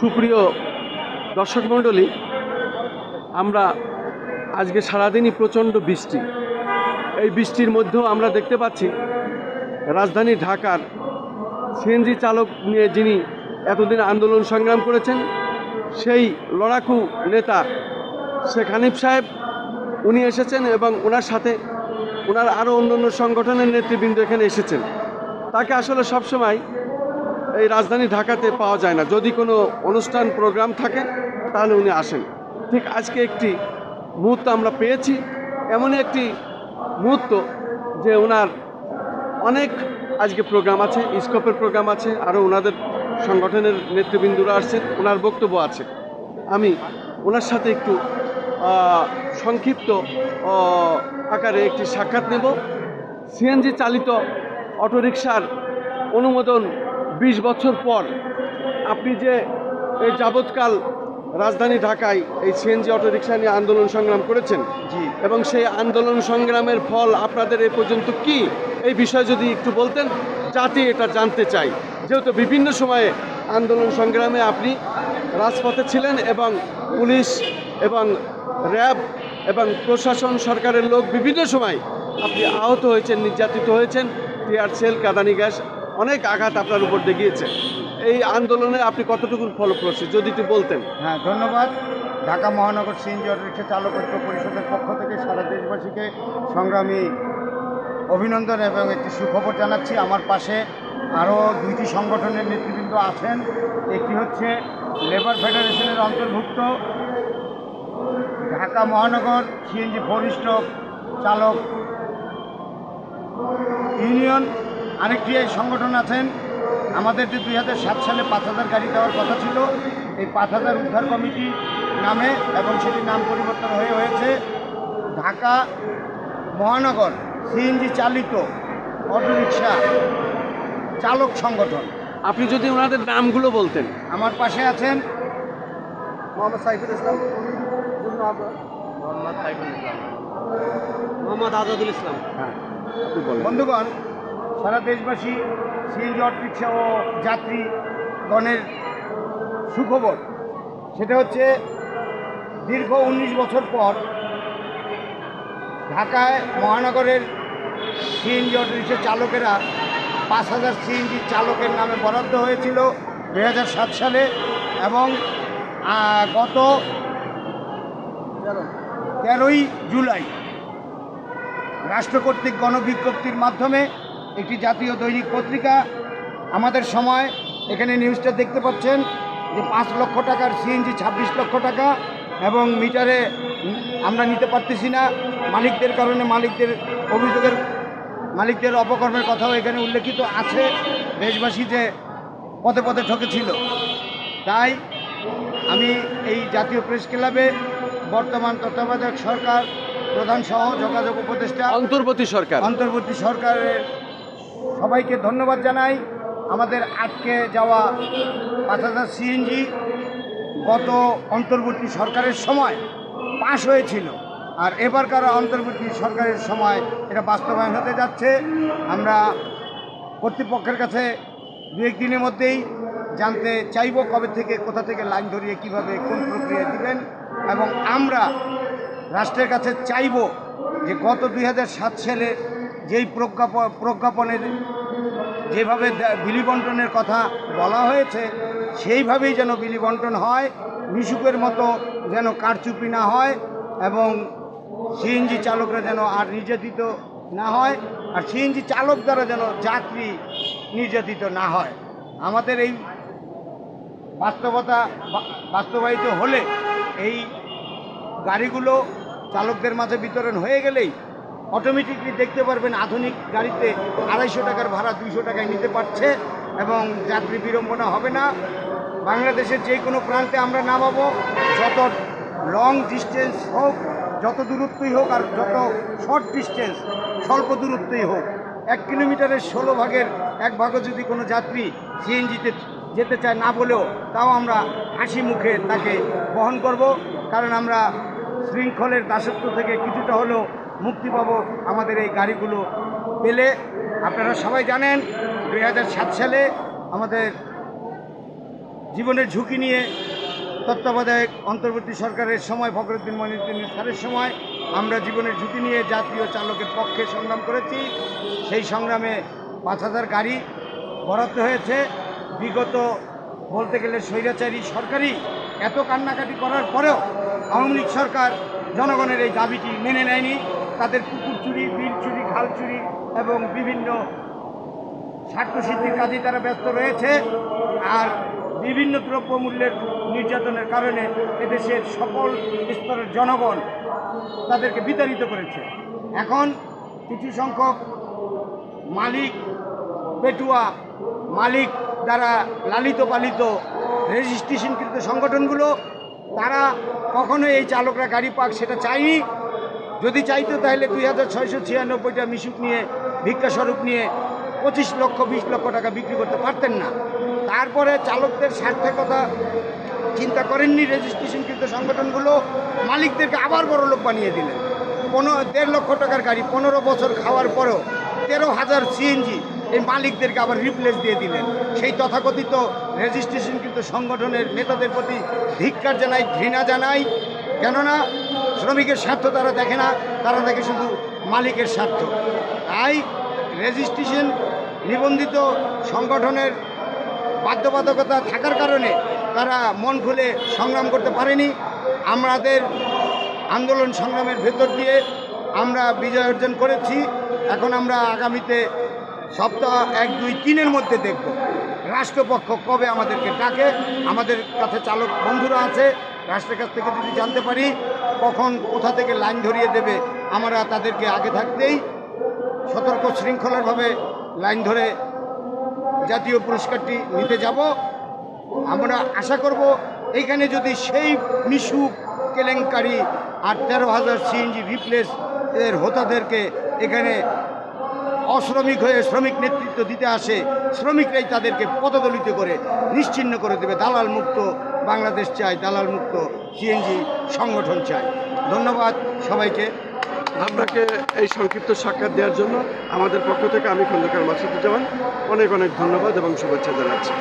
সুপ্রিয় দর্শক মণ্ডলী, আমরা আজকে সারাদিনই প্রচণ্ড বৃষ্টি। এই বৃষ্টির মধ্যেও আমরা দেখতে পাচ্ছি রাজধানী ঢাকার সিএনজি চালক নিয়ে যিনি এতদিন আন্দোলন সংগ্রাম করেছেন, সেই লড়াকু নেতা শেখ হানিফ সাহেব, উনি এসেছেন এবং ওনার সাথে ওনার আরও অন্য অন্য সংগঠনের নেতৃবৃন্দ এখানে এসেছেন। তাকে আসলে সবসময় এই রাজধানী ঢাকাতে পাওয়া যায় না। যদি কোনো অনুষ্ঠান, প্রোগ্রাম থাকে, তাহলে উনি আসেন। ঠিক আজকে একটি মুহূর্ত আমরা পেয়েছি। এমনই একটি মুহূর্ত যে ওনার অনেক আজকে প্রোগ্রাম আছে স্কোপের প্রোগ্রাম আছে, আরও ওনাদের সংগঠনের নেতৃবৃন্দরা আসছেন ওনার বক্তব্য আছে। আমি ওনার সাথে একটু সংক্ষিপ্ত আকারে একটি সাক্ষাৎ নেব। সিএনজি চালিত অটোরিকশার অনুমোদন বিশ বছর পর আপনি যে এই যাবৎকাল রাজধানী ঢাকায় এই সিএনজি অটোরিকশা নিয়ে আন্দোলন সংগ্রাম করেছেন জি। এবং সেই আন্দোলন সংগ্রামের ফল আপনাদের এ পর্যন্ত কি? এই বিষয়ে যদি একটু বলতেন জাতি এটা জানতে চাই যেহেতু বিভিন্ন সময়ে আন্দোলন সংগ্রামে আপনি রাজপথে ছিলেন এবং পুলিশ এবং র্যাব এবং প্রশাসন সরকারের লোক বিভিন্ন সময় আপনি আহত হয়েছেন নির্যাতিত হয়েছেন টিয়ার সেল কাদানি গ্যাস অনেক আঘাত আপনার উপর দেখিয়েছে। এই আন্দোলনে আপনি কতটুকু ফলপ্রসূ, যদি একটু বলতেন। হ্যাঁ ধন্যবাদ। ঢাকা মহানগর সিএনজি অটোরিক্সা চালক ঐক্য পরিষদের পক্ষ থেকে সারা দেশবাসীকে সংগ্রামী অভিনন্দন এবং একটি সুখবর জানাচ্ছি। আমার পাশে আরও দুইটি সংগঠনের নেতৃবৃন্দ আছেন। একটি হচ্ছে লেবার ফেডারেশনের অন্তর্ভুক্ত ঢাকা মহানগর সিএনজি ফরিষ্ট চালক ইউনিয়ন। আরেকটি এই সংগঠন আছেন। আমাদের যে দুই হাজার সাত সালে পাঁচ হাজার গাড়ি দেওয়ার কথা ছিল এই পাঁচ হাজার উদ্ধার কমিটি নামে এবং সেটির নাম পরিবর্তন হয়ে হয়েছে। ঢাকা মহানগর সিএনজি চালিত অটোরিকশা চালক সংগঠন। আপনি যদি ওনাদের নামগুলো বলতেন। আমার পাশে আছেন মোহাম্মদ সাইফুল ইসলাম মোহাম্মদ সাইফুল ইসলাম। মোহাম্মদ আজাদুল ইসলাম। হ্যাঁ বন্ধুগণ সারা দেশবাসী সিএনজি, অটোরিকশা ও যাত্রীগণের সুখবর। সেটা হচ্ছে, দীর্ঘ উনিশ বছর পর ঢাকায় মহানগরের সিএনজি, অটোরিকশা চালকেরা পাঁচ হাজার সিএনজি চালকের নামে বরাদ্দ হয়েছিল দুই সাত সালে এবং গত তেরোই জুলাই রাষ্ট্র কর্তৃক গণবিজ্ঞপ্তির মাধ্যমে একটি জাতীয় দৈনিক পত্রিকা। আমাদের সময় এখানে নিউজটা দেখতে পাচ্ছেন যে পাঁচ লক্ষ টাকার সিএনজি ছাব্বিশ লক্ষ টাকা এবং মিটারে আমরা নিতে পারতেছি না। মালিকদের কারণে মালিকদের অভিযোগের মালিকদের অপকর্মের কথাও এখানে উল্লেখিত আছে। দেশবাসী যে পদে পদে ঠকেছিল। তাই আমি এই জাতীয় প্রেস ক্লাবে বর্তমান তত্ত্বাবধায়ক সরকার প্রধান সহ যোগাযোগ উপদেষ্টা অন্তর্বর্তী সরকার। অন্তর্বর্তী সরকারের সবাইকে ধন্যবাদ জানাই। আমাদের আটকে যাওয়া পাঁচ হাজার সিএনজি গত অন্তর্বর্তী সরকারের সময় পাশ হয়েছিল। আর এবারকার অন্তর্বর্তী সরকারের সময় এটা বাস্তবায়ন হতে যাচ্ছে। আমরা কর্তৃপক্ষের কাছে দু একদিনের মধ্যেই জানতে চাইব কবে থেকে, কোথা থেকে লাইন ধরিয়ে কীভাবে কোন প্রক্রিয়া দিবেন এবং আমরা রাষ্ট্রের কাছে চাইব যে গত দুই হাজার সাত সালে যেই প্রজ্ঞাপ, প্রজ্ঞাপনের, যেভাবে বিলি বন্টনের কথা বলা হয়েছে, সেইভাবেই যেন বিলি বন্টন হয়, মিশুকের মতো যেন কারচুপি না হয় এবং সিএনজি চালকরা যেন আর নির্যাতিত না হয়, আর সিএনজি চালক দ্বারা যেন যাত্রী নির্যাতিত না হয়। আমাদের এই বাস্তবতা বাস্তবায়িত হলে এই গাড়িগুলো চালকদের মাঝে বিতরণ হয়ে গেলেই অটোমেটিকলি দেখতে পারবেন আধুনিক গাড়িতে আড়াইশো টাকার ভাড়া দুইশো টাকায় নিতে পারছে এবং যাত্রী বিড়ম্বনা হবে না। বাংলাদেশের যে কোনো প্রান্তে আমরা নামাবো। যত লং ডিস্টেন্স হোক, যত দূরত্বই হোক আর যত শর্ট ডিস্টেন্স স্বল্প দূরত্বই হোক, এক কিলোমিটারের ষোলো ভাগের এক ভাগও যদি কোনো যাত্রী সিএনজিতে যেতে চায় না বলেও, তাও আমরা হাসি মুখে তাকে বহন করব। কারণ আমরা শৃঙ্খলের দাসত্ব থেকে কিছুটা হলেও মুক্তি পাবো আমাদের এই গাড়িগুলো পেলে। আপনারা সবাই জানেন, দুই হাজার সাত সালে আমাদের জীবনের ঝুঁকি নিয়ে তত্ত্বাবধায়ক অন্তর্বর্তী সরকারের সময়, ফখরুদ্দিন মনিরুদ্দিন স্যারের সময় আমরা জীবনের ঝুঁকি নিয়ে জাতীয় চালকের পক্ষে সংগ্রাম করেছি। সেই সংগ্রামে পাঁচ হাজার গাড়ি বরাদ্দ হয়েছে। বিগত বলতে গেলে স্বৈরাচারী সরকারই এত কান্নাকাটি করার পরেও আওয়ামী লীগ সরকার জনগণের এই দাবিটি মেনে নেয়নি। তাদের পুকুর চুরি, বিল চুরি, খাল চুরি এবং বিভিন্ন স্বার্থসিদ্ধির কাজে তারা ব্যস্ত রয়েছে আর বিভিন্ন দ্রব্যমূল্যের নির্যাতনের কারণে এদেশের সকল স্তরের জনগণ তাদেরকে বিতাড়িত করেছে। এখন কিছু সংখ্যক মালিক, পেটুয়া মালিক দ্বারা লালিত পালিত রেজিস্ট্রেশনকৃত সংগঠনগুলো, তারা কখনো এই চালকরা গাড়ি পাক সেটা চায়নি। যদি চাইতো তাহলে দুই হাজার ছয়শো ছিয়ানব্বইটা মিশুক নিয়ে, ভিক্ষা স্বরূপ নিয়ে পঁচিশ লক্ষ, বিশ লক্ষ টাকা বিক্রি করতে পারতেন না। তারপরে চালকদের স্বার্থের কথা চিন্তা করেননি রেজিস্ট্রেশনকৃত সংগঠনগুলো। মালিকদেরকে আবার বড় লোক বানিয়ে দিলেন। পনেরো, দেড় লক্ষ টাকার গাড়ি পনেরো বছর খাওয়ার পরেও তেরো হাজার সিএনজি এই মালিকদেরকে আবার রিপ্লেস দিয়ে দিলেন। সেই তথাকথিত রেজিস্ট্রেশনকৃত সংগঠনের নেতাদের প্রতি ধিক্কার জানাই, ঘৃণা জানাই কেননা শ্রমিকের স্বার্থ তারা দেখে না, তারা দেখে শুধু মালিকের স্বার্থ। তাই রেজিস্ট্রেশন নিবন্ধিত সংগঠনের বাধ্যবাধকতা থাকার কারণে তারা মন খুলে সংগ্রাম করতে পারেনি। আমাদের আন্দোলন সংগ্রামের ভেতর দিয়ে আমরা বিজয় অর্জন করেছি। এখন আমরা আগামীতে সপ্তাহ এক, দুই, তিনের মধ্যে দেখব। রাষ্ট্রপক্ষ কবে আমাদেরকে ডাকে, আমাদের কাছে চালক বন্ধুরা আছে। রাষ্ট্রের কাছ থেকে যদি জানতে পারি, কখন কোথা থেকে লাইন ধরিয়ে দেবে, আমরা তাদেরকে আগে থাকতেই সতর্ক শৃঙ্খলারভাবে লাইন ধরে জাতীয় পুরস্কারটি নিতে যাব। আমরা আশা করব এইখানে যদি সেই মিশু কেলেঙ্কারি আর তেরো হাজার সিএনজি রিপ্লেস এর হোতাদেরকে এখানে অশ্রমিক হয়ে শ্রমিক নেতৃত্ব দিতে আসে, শ্রমিকরাই তাদেরকে পদদলিত করে নিশ্চিহ্ন করে দেবে, দালাল মুক্ত বাংলাদেশ চাই দালাল মুক্ত সিএনজি সংগঠন চাই ধন্যবাদ সবাইকে। আপনাকে এই সংক্ষিপ্ত সাক্ষাৎ দেওয়ার জন্য আমাদের পক্ষ থেকে আমি খন্দকার মাসুদুজ্জামান, অনেক অনেক ধন্যবাদ এবং শুভেচ্ছা জানাচ্ছি।